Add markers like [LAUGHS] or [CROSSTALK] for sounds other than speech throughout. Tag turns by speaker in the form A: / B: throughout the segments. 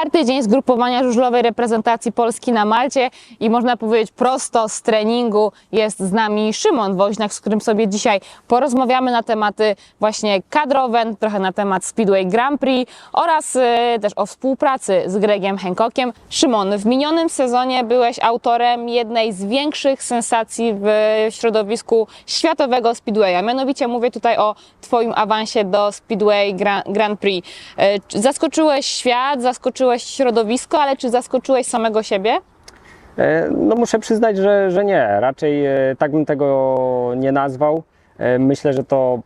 A: Czwarty dzień zgrupowania żużlowej reprezentacji Polski na Malcie i można powiedzieć prosto z treningu jest z nami Szymon Woźniak, z którym sobie dzisiaj porozmawiamy na tematy właśnie kadrowe, trochę na temat Speedway Grand Prix oraz e, też o współpracy z Gregiem Hancockiem. Szymon, w minionym sezonie byłeś autorem jednej z większych sensacji w środowisku światowego Speedwaya. Mianowicie mówię tutaj o Twoim awansie do Speedway Gra- Grand Prix. Czy Zaskoczyłeś świat, zaskoczyłeś środowisko, ale czy zaskoczyłeś samego siebie?
B: E, No muszę przyznać, że, że nie. Raczej e, tak bym tego nie nazwał. E, Myślę, że to,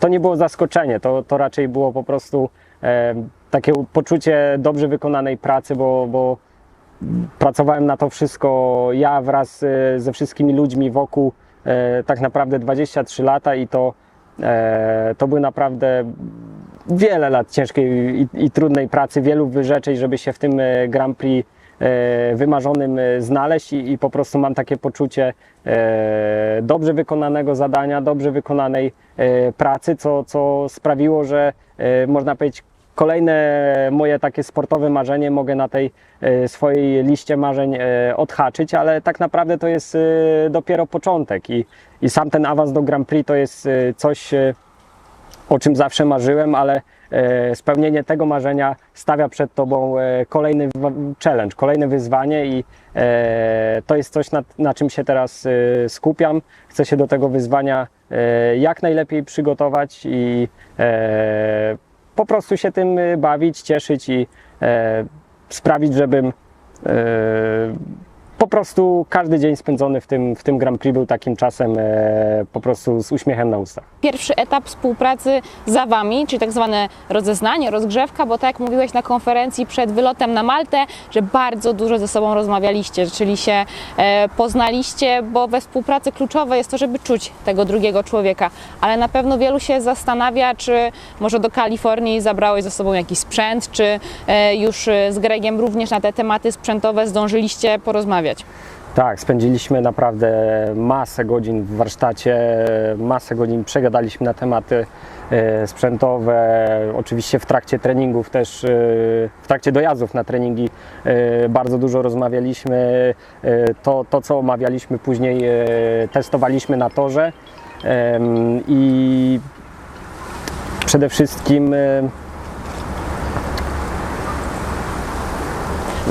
B: to nie było zaskoczenie. To, to raczej było po prostu takie poczucie dobrze wykonanej pracy, bo, bo pracowałem na to wszystko ja wraz ze wszystkimi ludźmi wokół tak naprawdę 23 lata i to, to były naprawdę wiele lat ciężkiej i, i trudnej pracy, wielu wyrzeczeń, żeby się w tym e, Grand Prix e, wymarzonym e, znaleźć i, i po prostu mam takie poczucie e, dobrze wykonanego zadania, dobrze wykonanej e, pracy, co, co sprawiło, że e, można powiedzieć kolejne moje takie sportowe marzenie mogę na tej e, swojej liście marzeń e, odhaczyć, ale tak naprawdę to jest e, dopiero początek i, i sam ten awans do Grand Prix to jest coś o czym zawsze marzyłem, ale spełnienie tego marzenia stawia przed Tobą kolejny challenge, kolejne wyzwanie i to jest coś, na, na czym się teraz skupiam. Chcę się do tego wyzwania jak najlepiej przygotować i prostu się tym e, bawić, cieszyć i e, sprawić, żebym e, po prostu każdy dzień spędzony w tym, w tym Grand Prix był takim czasem e, po prostu z uśmiechem na ustach.
A: Pierwszy etap współpracy za Wami, czyli tak zwane rozeznanie, rozgrzewka, bo tak jak mówiłeś na konferencji przed wylotem na Maltę, że bardzo dużo ze sobą rozmawialiście, czyli się e, poznaliście, bo we współpracy kluczowe jest to, żeby czuć tego drugiego człowieka, ale na pewno wielu się zastanawia, czy może do Kalifornii zabrałeś ze sobą jakiś sprzęt, czy e, już z Gregiem również na te tematy sprzętowe zdążyliście porozmawiać.
B: Tak, spędziliśmy naprawdę masę godzin w warsztacie, masę godzin przegadaliśmy na tematy e, sprzętowe. Oczywiście w trakcie treningów też, e, w trakcie dojazdów na treningi e, bardzo dużo rozmawialiśmy. To, to co omawialiśmy później, testowaliśmy na torze i przede wszystkim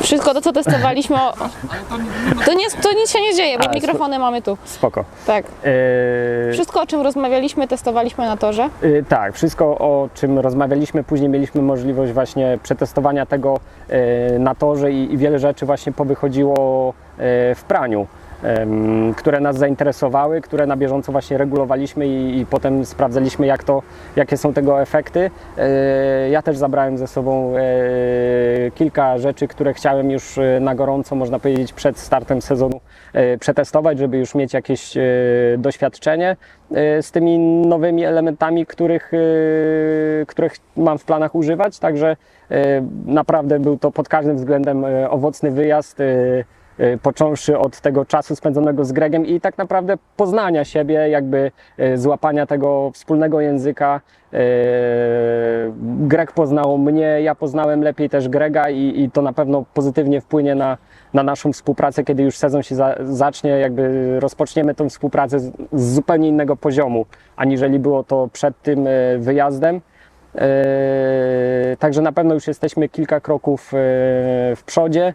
A: Wszystko to, co testowaliśmy, o... to, nie, to nic się nie dzieje, bo
B: A,
A: mikrofony mamy tu.
B: spoko.
A: Tak.
B: E,
A: Wszystko, o czym rozmawialiśmy, testowaliśmy na torze.
B: Y, Tak, wszystko o czym rozmawialiśmy, później mieliśmy możliwość właśnie przetestowania tego y, na torze i, i wiele rzeczy właśnie powychodziło y, w praniu, które nas zainteresowały, które na bieżąco właśnie regulowaliśmy i, i potem sprawdzaliśmy jak to, jakie są tego efekty. Y, Ja też zabrałem ze sobą y, kilka rzeczy, które chciałem już y, na gorąco, można powiedzieć, przed startem sezonu przetestować, żeby już mieć jakieś doświadczenie z tymi nowymi elementami, których, których mam w planach używać. Także naprawdę był to pod każdym względem owocny wyjazd. Y, Począwszy od tego czasu spędzonego z Gregem i tak naprawdę poznania siebie, jakby y, złapania tego wspólnego języka. Y, Greg poznał mnie, ja poznałem lepiej też Grega i, i to na pewno pozytywnie wpłynie na, na naszą współpracę, kiedy już sezon się za, zacznie, jakby rozpoczniemy tą współpracę z, z zupełnie innego poziomu, aniżeli było to przed tym wyjazdem. Także na pewno już jesteśmy kilka kroków w przodzie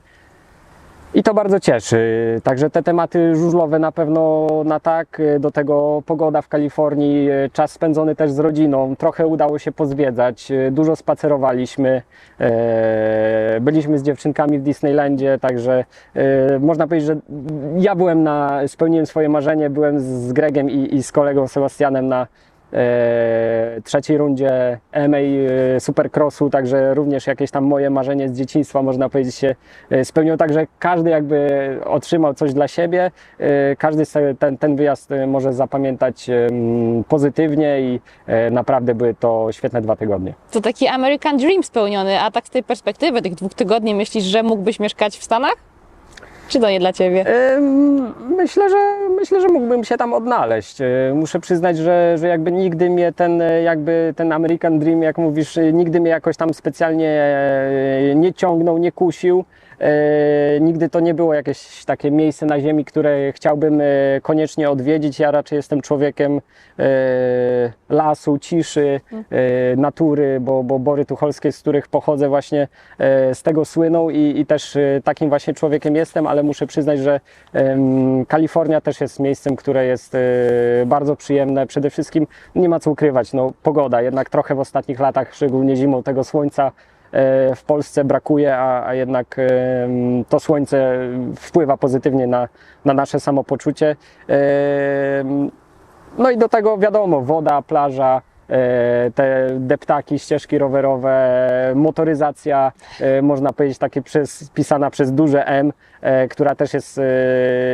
B: i to bardzo cieszy. Także te tematy żużlowe na pewno na tak. Do tego pogoda w Kalifornii, czas spędzony też z rodziną. Trochę udało się pozwiedzać, dużo spacerowaliśmy. Yy, Byliśmy z dziewczynkami w Disneylandzie, także yy, można powiedzieć, że ja byłem na, spełniłem swoje marzenie, byłem z Gregiem i, i z kolegą Sebastianem na e, trzeciej rundzie MA e, Supercrossu, także również jakieś tam moje marzenie z dzieciństwa można powiedzieć się e, spełniło, także każdy jakby otrzymał coś dla siebie, e, każdy ten, ten wyjazd e, może zapamiętać pozytywnie i e, naprawdę były to świetne dwa tygodnie.
A: To taki American Dream spełniony, a tak z tej perspektywy tych dwóch tygodni myślisz, że mógłbyś mieszkać w Stanach? Czy to nie dla ciebie?
B: Myślę, że myślę, że mógłbym się tam odnaleźć. Yy, Muszę przyznać, że, że jakby nigdy mnie ten e, jakby ten American Dream, jak mówisz, e, nigdy mnie jakoś tam specjalnie nie ciągnął, nie kusił. E, Nigdy to nie było jakieś takie miejsce na ziemi, które chciałbym e, koniecznie odwiedzić. Ja raczej jestem człowiekiem e, lasu, ciszy, natury, bo, bo Bory Tucholskie, z których pochodzę właśnie z tego słyną i, i też takim właśnie człowiekiem jestem, ale muszę przyznać, że Kalifornia też jest miejscem, które jest bardzo przyjemne. Przede wszystkim nie ma co ukrywać, no, pogoda, jednak trochę w ostatnich latach, szczególnie zimą, tego słońca w Polsce brakuje, a, a jednak to słońce wpływa pozytywnie na, na nasze samopoczucie. No i do tego wiadomo, woda, plaża, e, te deptaki, ścieżki rowerowe, motoryzacja, e, można powiedzieć takie przez, pisana przez duże M, e, która też jest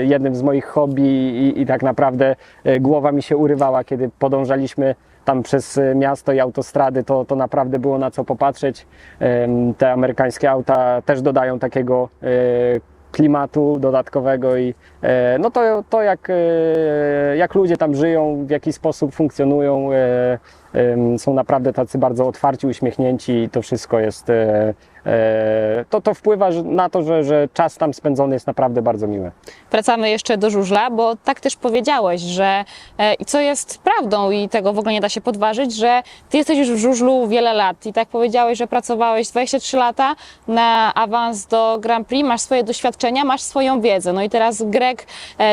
B: jednym z moich hobby i, i tak naprawdę głowa mi się urywała, kiedy podążaliśmy tam przez e, miasto i autostrady, to, to naprawdę było na co popatrzeć. Te amerykańskie auta też dodają takiego e, klimatu dodatkowego i e, no to, to jak, jak ludzie tam żyją, w jaki sposób funkcjonują, są naprawdę tacy bardzo otwarci, uśmiechnięci i to wszystko jest, e, e, to, to wpływa na to, że, że czas tam spędzony jest naprawdę bardzo miły.
A: Wracamy jeszcze do żużla, bo tak też powiedziałeś, że e, i co jest prawdą i tego w ogóle nie da się podważyć, że ty jesteś już w żużlu wiele lat i tak powiedziałeś, że pracowałeś 23 lata na awans do Grand Prix, masz swoje doświadczenia, masz swoją wiedzę. No i teraz Greg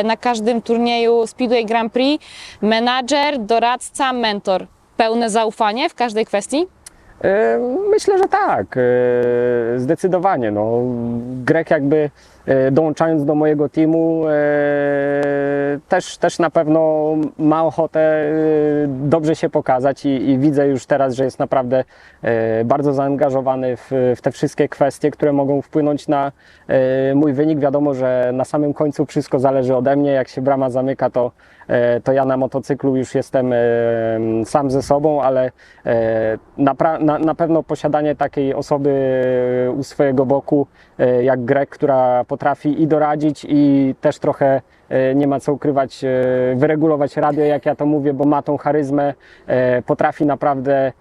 A: na każdym turnieju Speedway Grand Prix, menadżer, doradca, mentor. Pełne zaufanie w każdej kwestii?
B: E, Myślę, że tak. e, Zdecydowanie. No, Grek jakby dołączając do mojego teamu e, też, też na pewno ma ochotę e, dobrze się pokazać i, i widzę już teraz, że jest naprawdę e, bardzo zaangażowany w, w te wszystkie kwestie, które mogą wpłynąć na e, mój wynik. Wiadomo, że na samym końcu wszystko zależy ode mnie. Jak się brama zamyka, to, e, to ja na motocyklu już jestem e, sam ze sobą, ale e, na, na, na pewno posiadanie takiej osoby u swojego boku, e, jak Greg, która potrafi i doradzić, i też trochę e, nie ma co ukrywać, e, wyregulować radio, jak ja to mówię, bo ma tą charyzmę, e, potrafi naprawdę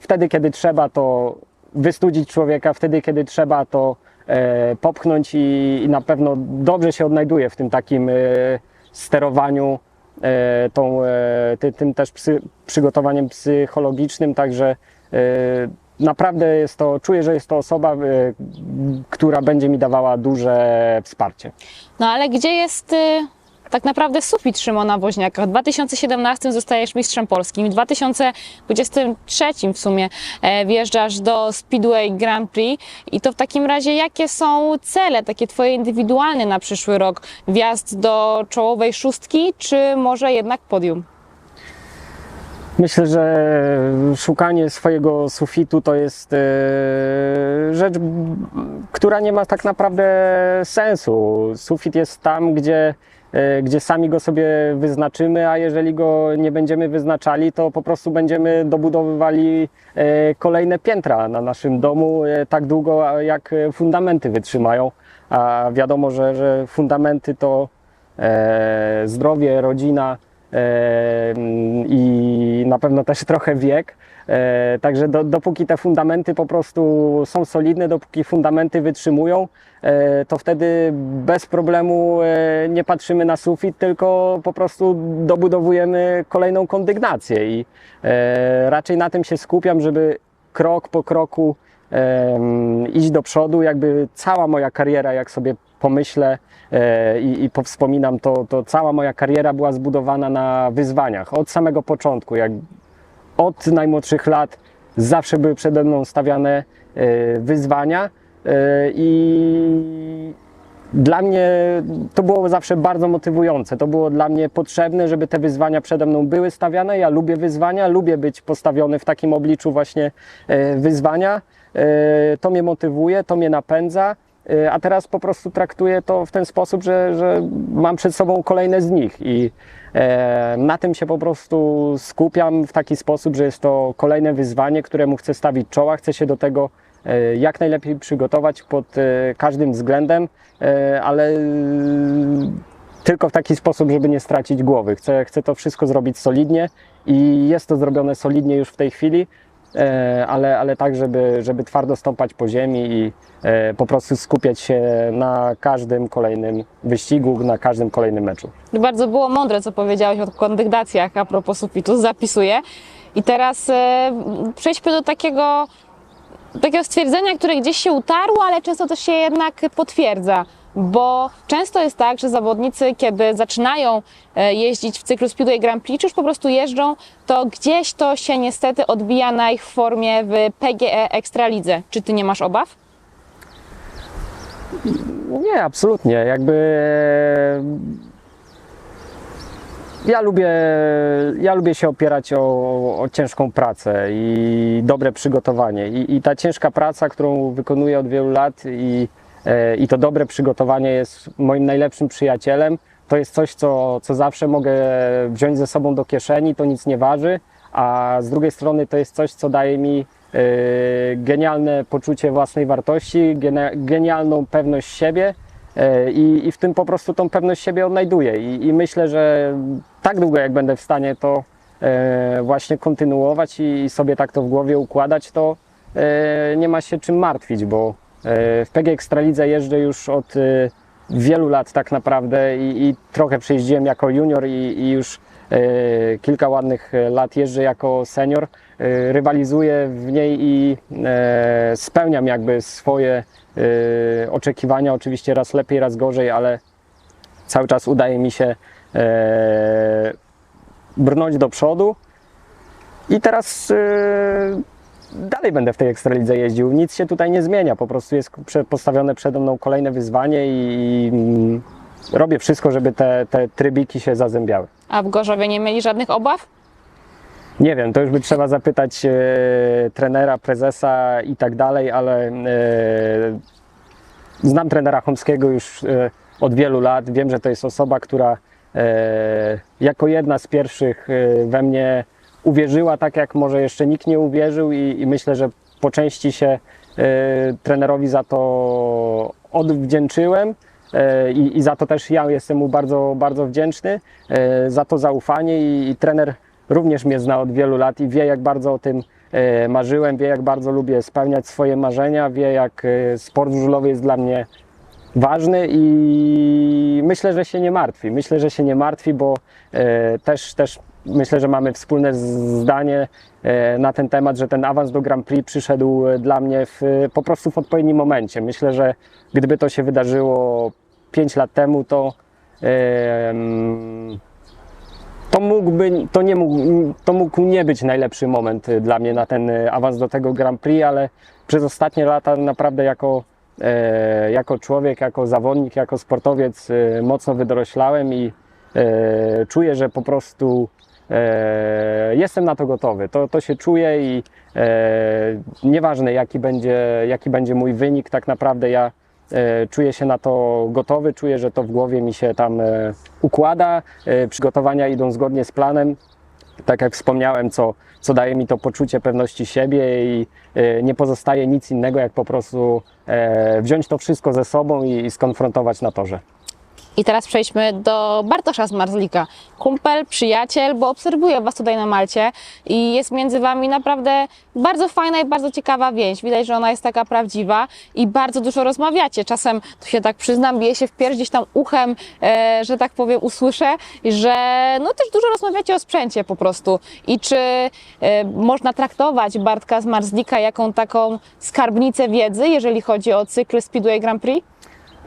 B: wtedy, kiedy trzeba, to wystudzić człowieka, wtedy, kiedy trzeba, to popchnąć i, na pewno dobrze się odnajduje w tym takim sterowaniu tą, ty, tym też przygotowaniem psychologicznym, także naprawdę jest to, czuję, że jest to osoba, e, która będzie mi dawała duże wsparcie.
A: No ale gdzie jest y, tak naprawdę sufit Szymona Woźniaka? W 2017 zostajesz mistrzem polskim, w 2023 w sumie e, wjeżdżasz do Speedway Grand Prix i to w takim razie jakie są cele takie twoje indywidualne na przyszły rok? Wjazd do czołowej szóstki, czy może jednak podium?
B: Myślę, że szukanie swojego sufitu to jest e, rzecz, która nie ma tak naprawdę sensu. Sufit jest tam, gdzie, e, gdzie sami go sobie wyznaczymy, a jeżeli go nie będziemy wyznaczali, to po prostu będziemy dobudowywali e, kolejne piętra na naszym domu tak długo, jak fundamenty wytrzymają. A wiadomo, że, że fundamenty to zdrowie, rodzina i na pewno też trochę wiek. E, Także do, dopóki te fundamenty po prostu są solidne, dopóki fundamenty wytrzymują, e, to wtedy bez problemu e, nie patrzymy na sufit, tylko po prostu dobudowujemy kolejną kondygnację i raczej na tym się skupiam, żeby krok po kroku iść do przodu. Jakby cała moja kariera, jak sobie pomyślę e, i, i powspominam, to, to cała moja kariera była zbudowana na wyzwaniach od samego początku. Jak od najmłodszych lat zawsze były przede mną stawiane e, wyzwania e, i dla mnie to było zawsze bardzo motywujące. To było dla mnie potrzebne, żeby te wyzwania przede mną były stawiane. Ja lubię wyzwania, lubię być postawiony w takim obliczu właśnie wyzwania. To mnie motywuje, to mnie napędza. E, A teraz po prostu traktuję to w ten sposób, że, że mam przed sobą kolejne z nich i e, na tym się po prostu skupiam w taki sposób, że jest to kolejne wyzwanie, któremu chcę stawić czoła, chcę się do tego e, jak najlepiej przygotować pod e, każdym względem, ale tylko w taki sposób, żeby nie stracić głowy. Chcę, chcę to wszystko zrobić solidnie i jest to zrobione solidnie już w tej chwili, ale, ale tak, żeby, żeby twardo stąpać po ziemi i e, po prostu skupiać się na każdym kolejnym wyścigu, na każdym kolejnym meczu.
A: Bardzo było mądre, co powiedziałeś o kondygdacjach a propos sufitu, zapisuję. I teraz e, przejdźmy do takiego, takiego stwierdzenia, które gdzieś się utarło, ale często też się jednak potwierdza. Bo często jest tak, że zawodnicy, kiedy zaczynają e, jeździć w cyklu Speedway Grand Prix, czy już po prostu jeżdżą, to gdzieś to się niestety odbija na ich formie w PGE Ekstralidze. Czy ty nie masz obaw?
B: Nie, absolutnie. Jakby ja lubię, ja lubię się opierać o, o ciężką pracę i dobre przygotowanie. I, I ta ciężka praca, którą wykonuję od wielu lat i, e, i to dobre przygotowanie jest moim najlepszym przyjacielem. To jest coś, co, co zawsze mogę wziąć ze sobą do kieszeni, to nic nie waży, a z drugiej strony to jest coś, co daje mi e, genialne poczucie własnej wartości, genialną pewność siebie e, i, i w tym po prostu tą pewność siebie odnajduję. I, I myślę, że tak długo jak będę w stanie to e, właśnie kontynuować i sobie tak to w głowie układać, to e, nie ma się czym martwić, bo e, w PG Ekstralidze jeżdżę już od e, wielu lat tak naprawdę i, i trochę przejeździłem jako junior i, i już e, kilka ładnych e, lat jeżdżę jako senior. E, rywalizuję w niej i e, spełniam jakby swoje e, oczekiwania, oczywiście raz lepiej, raz gorzej, ale cały czas udaje mi się e, brnąć do przodu i teraz e, dalej będę w tej Ekstralidze jeździł. Nic się tutaj nie zmienia, po prostu jest postawione przede mną kolejne wyzwanie i, robię wszystko, żeby te, te trybiki się zazębiały.
A: A w Gorzowie nie mieli żadnych obaw?
B: Nie wiem, to już by trzeba zapytać e, trenera, prezesa i tak dalej, ale e, znam trenera Chomskiego już e, od wielu lat. Wiem, że to jest osoba, która e, jako jedna z pierwszych e, we mnie uwierzyła tak, jak może jeszcze nikt nie uwierzył i, i myślę, że po części się e, trenerowi za to odwdzięczyłem. E, I, I za to też ja jestem mu bardzo, bardzo wdzięczny, e, za to zaufanie i, i trener również mnie zna od wielu lat i wie, jak bardzo o tym marzyłem, wie, jak bardzo lubię spełniać swoje marzenia, wie, jak sport żużlowy jest dla mnie ważny i myślę, że się nie martwi. Myślę, że się nie martwi, bo też, też myślę, że mamy wspólne zdanie e, na ten temat, że ten awans do Grand Prix przyszedł e, dla mnie w, po prostu w odpowiednim momencie. Myślę, że gdyby to się wydarzyło 5 lat temu, to e, mm, to mógłby, to nie mógł, to mógł nie być najlepszy moment dla mnie na ten awans do tego Grand Prix, ale przez ostatnie lata naprawdę jako, e, jako człowiek, jako zawodnik, jako sportowiec e, mocno wydoroślałem i e, czuję, że po prostu e, jestem na to gotowy. To, to się czuję i e, nieważne jaki będzie, jaki będzie mój wynik, tak naprawdę ja e, czuję się na to gotowy, czuję, że to w głowie mi się tam e, układa. E, przygotowania idą zgodnie z planem. Tak jak wspomniałem, co, co daje mi to poczucie pewności siebie i e, nie pozostaje nic innego, jak po prostu e, wziąć to wszystko ze sobą i, i skonfrontować na torze.
A: I teraz przejdźmy do Bartosza z Marzlika. Kumpel, przyjaciel, bo obserwuję Was tutaj na Malcie i jest między Wami naprawdę bardzo fajna i bardzo ciekawa więź. Widać, że ona jest taka prawdziwa i bardzo dużo rozmawiacie. Czasem, to się tak przyznam, bije się w pierś gdzieś tam uchem, e, że tak powiem, usłyszę, że no też dużo rozmawiacie o sprzęcie po prostu. I czy e, można traktować Bartka z Marzlika jaką taką skarbnicę wiedzy, jeżeli chodzi o cykl Speedway Grand Prix?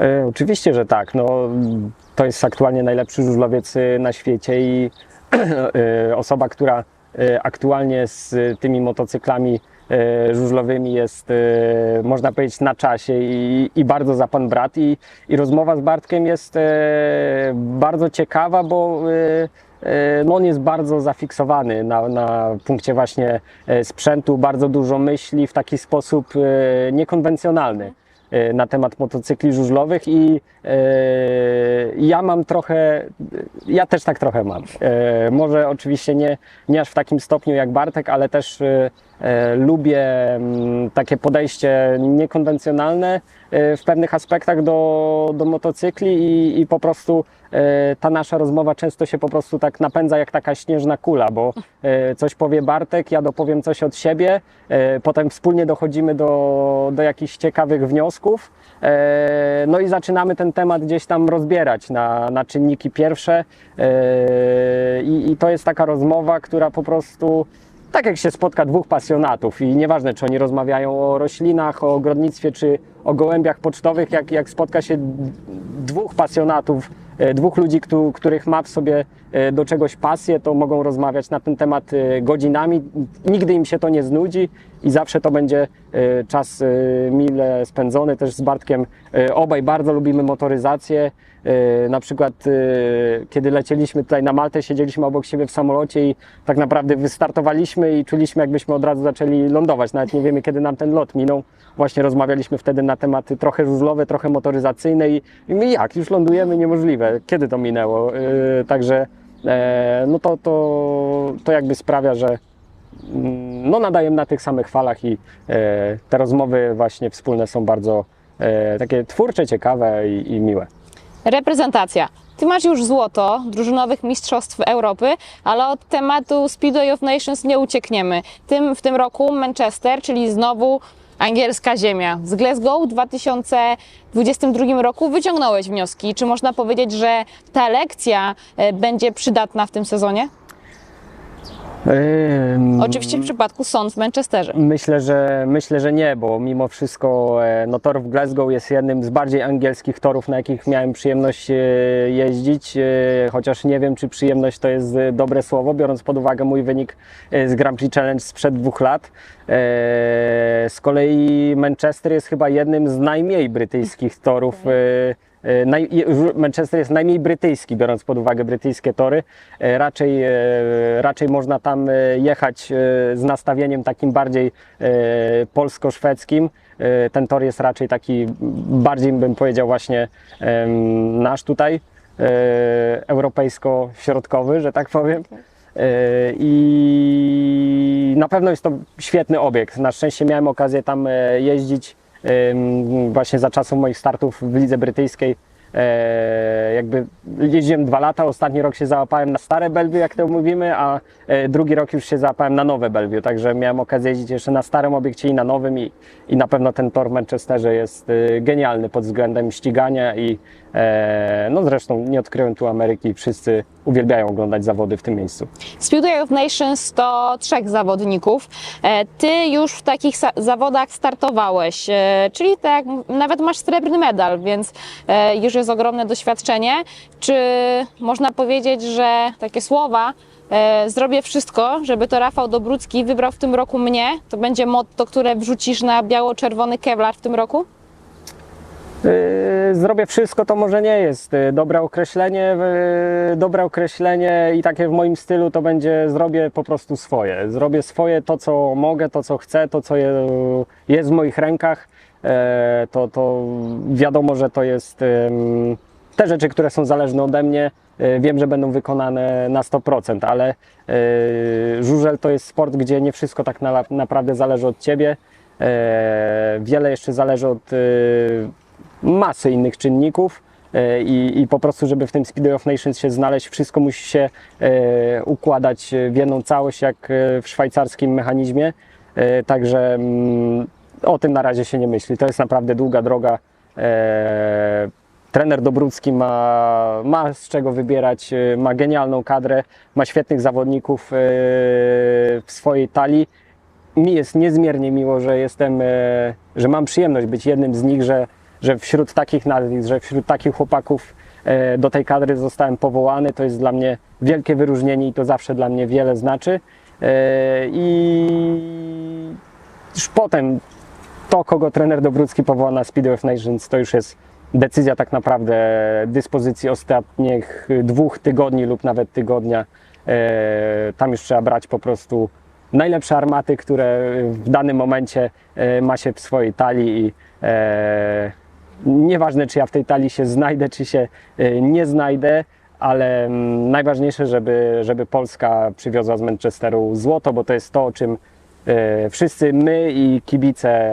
B: E, oczywiście, że tak. No, to jest aktualnie najlepszy żużlowiec e, na świecie i [CLEARS THROAT] e, osoba, która aktualnie z tymi motocyklami żużlowymi jest, można powiedzieć, na czasie i, i bardzo za pan brat. I, I rozmowa z Bartkiem jest bardzo ciekawa, bo no on jest bardzo zafiksowany na, na punkcie właśnie sprzętu, bardzo dużo myśli w taki sposób niekonwencjonalny. E, na temat motocykli żużlowych i e, ja mam trochę, ja też tak trochę mam. E, może oczywiście nie, nie aż w takim stopniu jak Bartek, ale też lubię mm, takie podejście niekonwencjonalne w pewnych aspektach do, do motocykli i, i po prostu ta nasza rozmowa często się po prostu tak napędza jak taka śnieżna kula, bo e, coś powie Bartek, ja dopowiem coś od siebie, e, potem wspólnie dochodzimy do, do jakichś ciekawych wniosków, e, no i zaczynamy ten temat gdzieś tam rozbierać na, na czynniki pierwsze e, i, i to jest taka rozmowa, która po prostu tak jak się spotka dwóch pasjonatów i nieważne, czy oni rozmawiają o roślinach, o ogrodnictwie, czy o gołębiach pocztowych, jak, jak spotka się dwóch pasjonatów, e, dwóch ludzi, któ- których ma w sobie e, do czegoś pasję, to mogą rozmawiać na ten temat e, godzinami. Nigdy im się to nie znudzi i zawsze to będzie czas mile spędzony. Też z Bartkiem obaj bardzo lubimy motoryzację. Na przykład, kiedy lecieliśmy tutaj na Maltę, siedzieliśmy obok siebie w samolocie i tak naprawdę wystartowaliśmy i czuliśmy, jakbyśmy od razu zaczęli lądować. Nawet nie wiemy, kiedy nam ten lot minął. Właśnie rozmawialiśmy wtedy tematy trochę żużlowe, trochę motoryzacyjne i, i my jak, już lądujemy, niemożliwe. Kiedy to minęło? E, Także e, no to, to, to jakby sprawia, że mm, no nadajemy na tych samych falach i e, te rozmowy właśnie wspólne są bardzo e, takie twórcze, ciekawe i, i miłe.
A: Reprezentacja. Ty masz już złoto drużynowych mistrzostw Europy, ale od tematu Speedway of Nations nie uciekniemy. Tym, w tym roku Manchester, czyli znowu angielska ziemia. Z Glasgow w 2022 roku wyciągnąłeś wnioski. Czy można powiedzieć, że ta lekcja e, będzie przydatna w tym sezonie?
B: Ym,
A: Oczywiście w przypadku sąd w Manchesterze.
B: Myślę, że myślę, że nie, bo mimo wszystko e, no, tor w Glasgow jest jednym z bardziej angielskich torów, na jakich miałem przyjemność e, jeździć, e, chociaż nie wiem, czy przyjemność to jest dobre słowo, biorąc pod uwagę mój wynik z Grand Prix Challenge sprzed dwóch lat. Z kolei Manchester jest chyba jednym z najmniej brytyjskich torów. E, Naj, Manchester jest najmniej brytyjski, biorąc pod uwagę brytyjskie tory. E, Raczej, e, raczej można tam jechać z nastawieniem takim bardziej polsko-szwedzkim. Ten tor jest raczej taki bardziej, bym powiedział, właśnie nasz tutaj, europejsko-środkowy, że tak powiem. E, I na pewno jest to świetny obiekt. Na szczęście miałem okazję tam jeździć właśnie za czasów moich startów w lidze brytyjskiej. E, jakby jeździłem dwa lata, ostatni rok się załapałem na stare Bellevue, jak to mówimy, a e, drugi rok już się załapałem na nowe Bellevue, także miałem okazję jeździć jeszcze na starym obiekcie i na nowym i, i na pewno ten tor w Manchesterze jest e, genialny pod względem ścigania i no zresztą nie odkryłem tu Ameryki, wszyscy uwielbiają oglądać zawody w tym miejscu.
A: Speedway of Nations to trzech zawodników. E, Ty już w takich zawodach startowałeś, e, czyli tak, nawet masz srebrny medal, więc e, już jest ogromne doświadczenie. Czy można powiedzieć, że takie słowa zrobię wszystko, żeby to Rafał Dobrucki wybrał w tym roku mnie? To będzie motto, które wrzucisz na biało-czerwony kevlar w tym roku?
B: Yy, Zrobię wszystko, to może nie jest yy, dobre określenie. yy, Dobre określenie i takie w moim stylu to będzie zrobię po prostu swoje. Zrobię swoje to, co mogę, to, co chcę, to, co je, jest w moich rękach. E, To, to wiadomo, że to jest te rzeczy, które są zależne ode mnie. Wiem, że będą wykonane na 100%, ale żużel to jest sport, gdzie nie wszystko tak na, naprawdę zależy od ciebie. E, Wiele jeszcze zależy od masy innych czynników e, i, i po prostu, żeby w tym Speedway of Nations się znaleźć, wszystko musi się e, układać w jedną całość, jak e, w szwajcarskim mechanizmie. Także mm, o tym na razie się nie myśli. To jest naprawdę długa droga. Trener Dobrucki ma, ma z czego wybierać, ma genialną kadrę, ma świetnych zawodników w swojej talii mi jest niezmiernie miło, że jestem, że mam przyjemność być jednym z nich, że, że wśród takich nazwisk, że wśród takich chłopaków e, do tej kadry zostałem powołany. To jest dla mnie wielkie wyróżnienie i to zawsze dla mnie wiele znaczy. E, I już potem to, kogo trener Dobrucki powoła na Speedway Nations, to już jest decyzja tak naprawdę dyspozycji ostatnich dwóch tygodni lub nawet tygodnia. E, Tam już trzeba brać po prostu najlepsze armaty, które w danym momencie ma się w swojej talii i nieważne czy ja w tej talii się znajdę, czy się e, nie znajdę, ale mm, najważniejsze, żeby, żeby Polska przywiozła z Manchesteru złoto, bo to jest to, o czym wszyscy my i kibice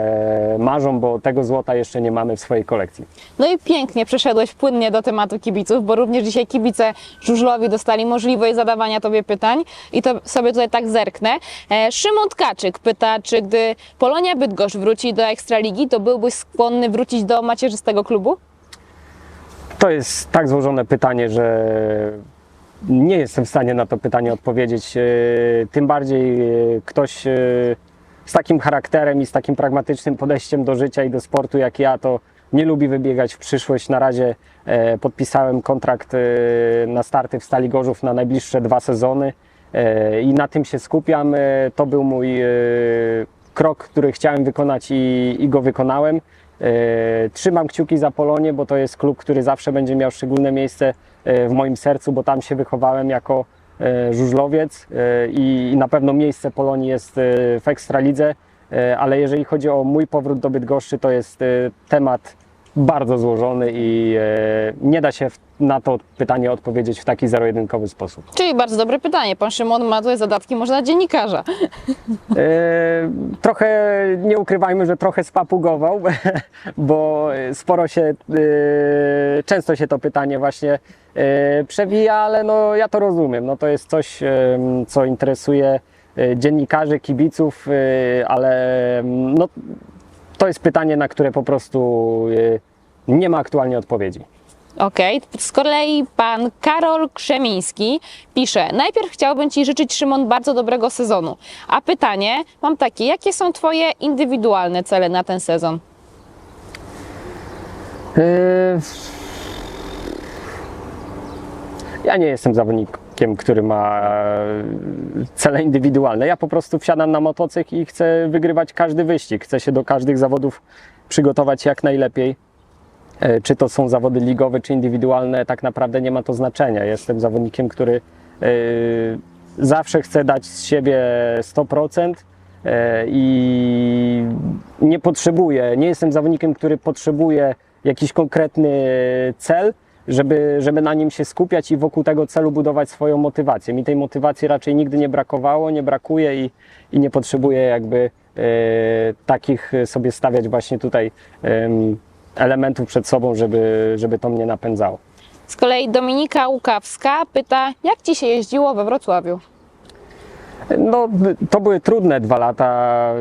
B: marzą, bo tego złota jeszcze nie mamy w swojej kolekcji.
A: No i pięknie przeszedłeś płynnie do tematu kibiców, bo również dzisiaj kibice żużlowi dostali możliwość zadawania Tobie pytań i to sobie tutaj tak zerknę. E, Szymon Tkaczyk pyta, czy gdy Polonia Bydgoszcz wróci do Ekstraligi, to byłbyś skłonny wrócić do macierzystego klubu?
B: To jest tak złożone pytanie, że nie jestem w stanie na to pytanie odpowiedzieć. E, Tym bardziej e, ktoś e, z takim charakterem i z takim pragmatycznym podejściem do życia i do sportu jak ja, to nie lubi wybiegać w przyszłość. Na razie podpisałem kontrakt na starty w Stali Gorzów na najbliższe dwa sezony i na tym się skupiam. To był mój krok, który chciałem wykonać i, i go wykonałem. E, Trzymam kciuki za Polonię, bo to jest klub, który zawsze będzie miał szczególne miejsce e, w moim sercu, bo tam się wychowałem jako e, żużlowiec i na pewno miejsce Polonii jest w Ekstralidze, ale jeżeli chodzi o mój powrót do Bydgoszczy, to jest temat bardzo złożony i nie da się w- na to pytanie odpowiedzieć w taki zero-jedynkowy sposób.
A: Czyli bardzo dobre pytanie. Pan Szymon ma tutaj zadatki może na dziennikarza.
B: E, trochę, nie ukrywajmy, że trochę spapugował, [LAUGHS] bo sporo się, e, często się to pytanie właśnie e, przewija, ale no, ja to rozumiem. No, to jest coś, co interesuje dziennikarzy, kibiców, ale mm, no, to jest pytanie, na które po prostu nie ma aktualnie odpowiedzi.
A: Okej, z kolei pan Karol Krzemiński pisze: Najpierw chciałbym Ci życzyć, Szymon, bardzo dobrego sezonu. A pytanie mam takie: jakie są Twoje indywidualne cele na ten sezon?
B: Yy, Ja nie jestem zawodnikiem, który ma e, cele indywidualne. Ja po prostu wsiadam na motocykl i chcę wygrywać każdy wyścig. Chcę się do każdych zawodów przygotować jak najlepiej. E, Czy to są zawody ligowe, czy indywidualne, tak naprawdę nie ma to znaczenia. Jestem zawodnikiem, który e, zawsze chce dać z siebie 100% e, i nie potrzebuję, nie jestem zawodnikiem, który potrzebuje jakiś konkretny cel, żeby, żeby na nim się skupiać i wokół tego celu budować swoją motywację. Mi tej motywacji raczej nigdy nie brakowało, nie brakuje i, i nie potrzebuję jakby e, takich sobie stawiać właśnie tutaj em, elementów przed sobą, żeby, żeby to mnie napędzało.
A: Z kolei Dominika Łukawska pyta: Jak Ci się jeździło we Wrocławiu?
B: No, to były trudne dwa lata.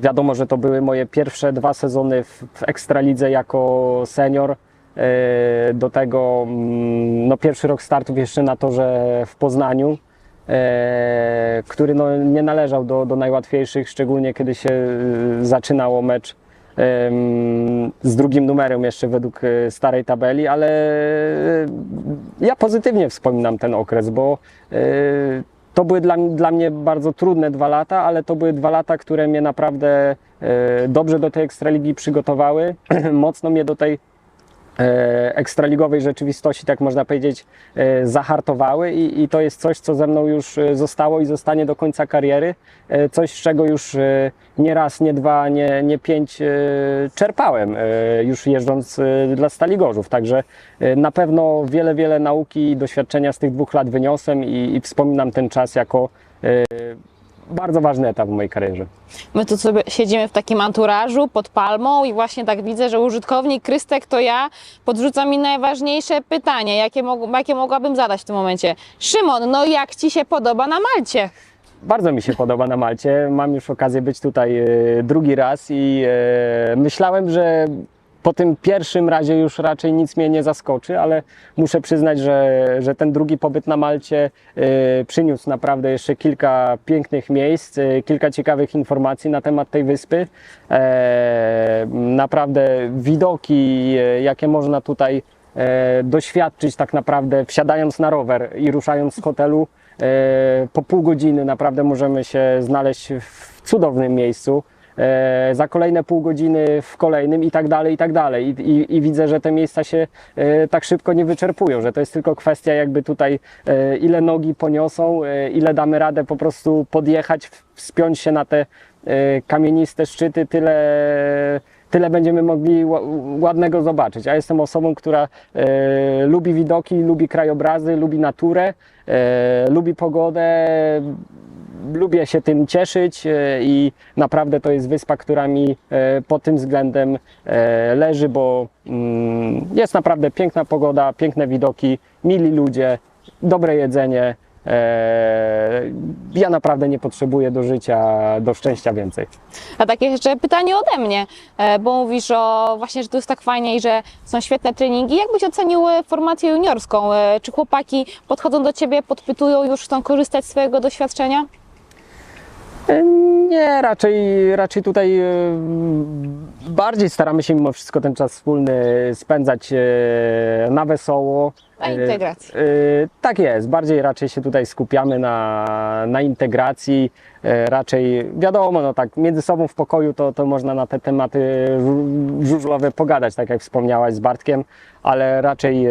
B: Wiadomo, że to były moje pierwsze dwa sezony w, w Ekstralidze jako senior. Y, Do tego mm, no, pierwszy rok startów jeszcze na torze w Poznaniu, y, który no, nie należał do, do najłatwiejszych, szczególnie kiedy się y, zaczynało mecz z drugim numerem jeszcze według y, starej tabeli, ale y, ja pozytywnie wspominam ten okres, bo y, to były dla, dla mnie bardzo trudne dwa lata, ale to były dwa lata, które mnie naprawdę e, dobrze do tej ekstraligi przygotowały, [CLEARS THROAT] mocno mnie do tej e, ekstraligowej rzeczywistości, tak można powiedzieć, e, zahartowały i, i to jest coś, co ze mną już e, zostało i zostanie do końca kariery. E, Coś, z czego już e, nie raz, nie dwa, nie, nie pięć e, czerpałem, e, już jeżdżąc e, dla Stali Gorzów. Także e, na pewno wiele, wiele nauki i doświadczenia z tych dwóch lat wyniosłem i, i wspominam ten czas jako e, bardzo ważny etap w mojej karierze.
A: My tu sobie siedzimy w takim anturażu pod palmą i właśnie tak widzę, że użytkownik Krystek to ja podrzuca mi najważniejsze pytanie, jakie, mog- jakie mogłabym zadać w tym momencie. Szymon, no jak Ci się podoba na Malcie?
B: Bardzo mi się podoba na Malcie. Mam już okazję być tutaj e, drugi raz i e, myślałem, że po tym pierwszym razie już raczej nic mnie nie zaskoczy, ale muszę przyznać, że, że ten drugi pobyt na Malcie e, przyniósł naprawdę jeszcze kilka pięknych miejsc, e, kilka ciekawych informacji na temat tej wyspy. E, Naprawdę widoki, e, jakie można tutaj e, doświadczyć tak naprawdę wsiadając na rower i ruszając z hotelu e, po pół godziny naprawdę możemy się znaleźć w cudownym miejscu. E, za kolejne pół godziny w kolejnym i tak dalej, i tak dalej. I, i, i widzę, że te miejsca się e, tak szybko nie wyczerpują, że to jest tylko kwestia jakby tutaj e, ile nogi poniosą, ile damy radę po prostu podjechać, wspiąć się na te kamieniste szczyty, tyle tyle będziemy mogli ła- ładnego zobaczyć. A jestem osobą, która e, lubi widoki, lubi krajobrazy, lubi naturę, e, lubi pogodę, lubię się tym cieszyć e, i naprawdę to jest wyspa, która mi e, pod tym względem e, leży, bo mm, jest naprawdę piękna pogoda, piękne widoki, mili ludzie, dobre jedzenie. Ja naprawdę nie potrzebuję do życia, do szczęścia więcej.
A: A takie jeszcze pytanie ode mnie, bo mówisz o właśnie, że to jest tak fajnie i że są świetne treningi. Jak byś ocenił formację juniorską? Czy chłopaki podchodzą do Ciebie, podpytują, już chcą korzystać z swojego doświadczenia?
B: E, Nie, raczej, raczej tutaj e, bardziej staramy się mimo wszystko ten czas wspólny spędzać e, na wesoło.
A: Na integracji.
B: Tak jest, bardziej raczej się tutaj skupiamy na, na integracji, raczej wiadomo, no tak, między sobą w pokoju to, to można na te tematy żu- żużlowe pogadać, tak jak wspomniałaś z Bartkiem, ale raczej e,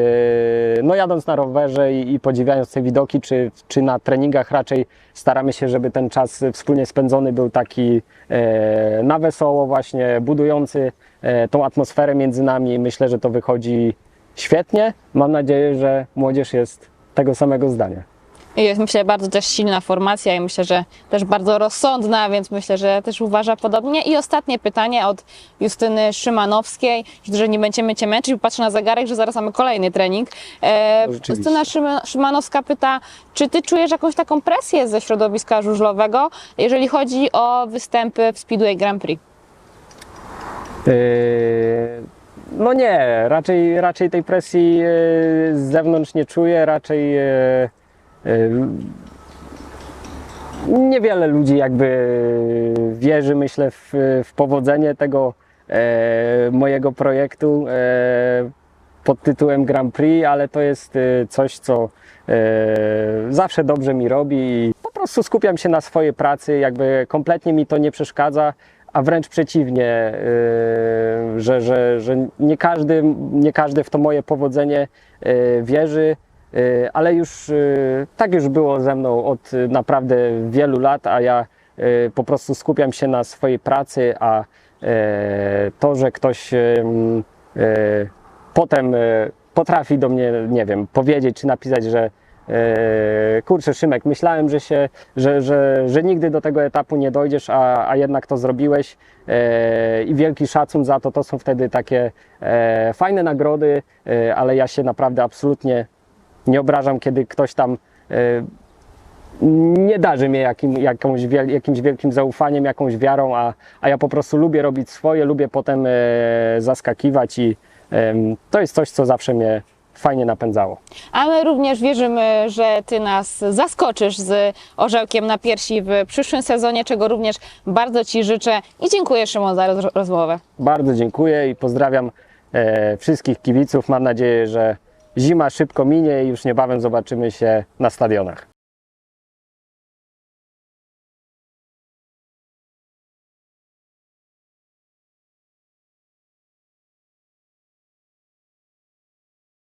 B: no jadąc na rowerze i, i podziwiając te widoki, czy, czy na treningach raczej staramy się, żeby ten czas wspólnie spędzony był taki e, na wesoło właśnie, budujący e, tą atmosferę między nami. Myślę, że to wychodzi świetnie. Mam nadzieję, że młodzież jest tego samego zdania.
A: Jest myślę bardzo też silna formacja i myślę, że też bardzo rozsądna, więc myślę, że też uważa podobnie. I ostatnie pytanie od Justyny Szymanowskiej, że nie będziemy Cię męczyć, bo patrzę na zegarek, że zaraz mamy kolejny trening. E,
B: rzeczywiście.
A: Justyna Szyma- Szymanowska pyta, czy Ty czujesz jakąś taką presję ze środowiska żużlowego, jeżeli chodzi o występy w Speedway Grand Prix?
B: Yy, No nie, raczej, raczej tej presji yy, z zewnątrz nie czuję, raczej yy, niewiele ludzi jakby wierzy, myślę, w, w powodzenie tego e, mojego projektu e, pod tytułem Grand Prix, ale to jest e, coś, co zawsze dobrze mi robi i po prostu skupiam się na swojej pracy, jakby kompletnie mi to nie przeszkadza, a wręcz przeciwnie, że, że, że nie, każdy, nie każdy w to moje powodzenie wierzy. E, Ale już e, tak już było ze mną od e, naprawdę wielu lat, a ja po prostu skupiam się na swojej pracy, a to, że ktoś potem potrafi do mnie, nie wiem, powiedzieć czy napisać, że kurczę Szymek, myślałem, że, się, że, że, że nigdy do tego etapu nie dojdziesz, a, a jednak to zrobiłeś i wielki szacun za to, to są wtedy takie fajne nagrody, ale ja się naprawdę absolutnie nie obrażam, kiedy ktoś tam e, nie darzy mnie jakim, jakąś jakimś wielkim zaufaniem, jakąś wiarą, a, a ja po prostu lubię robić swoje, lubię potem e, zaskakiwać i to jest coś, co zawsze mnie fajnie napędzało.
A: A my również wierzymy, że Ty nas zaskoczysz z orzełkiem na piersi w przyszłym sezonie, czego również bardzo Ci życzę i dziękuję Szymon za roz- rozmowę.
B: Bardzo dziękuję i pozdrawiam e, wszystkich kibiców. Mam nadzieję, że zima szybko minie i już niebawem zobaczymy się na stadionach.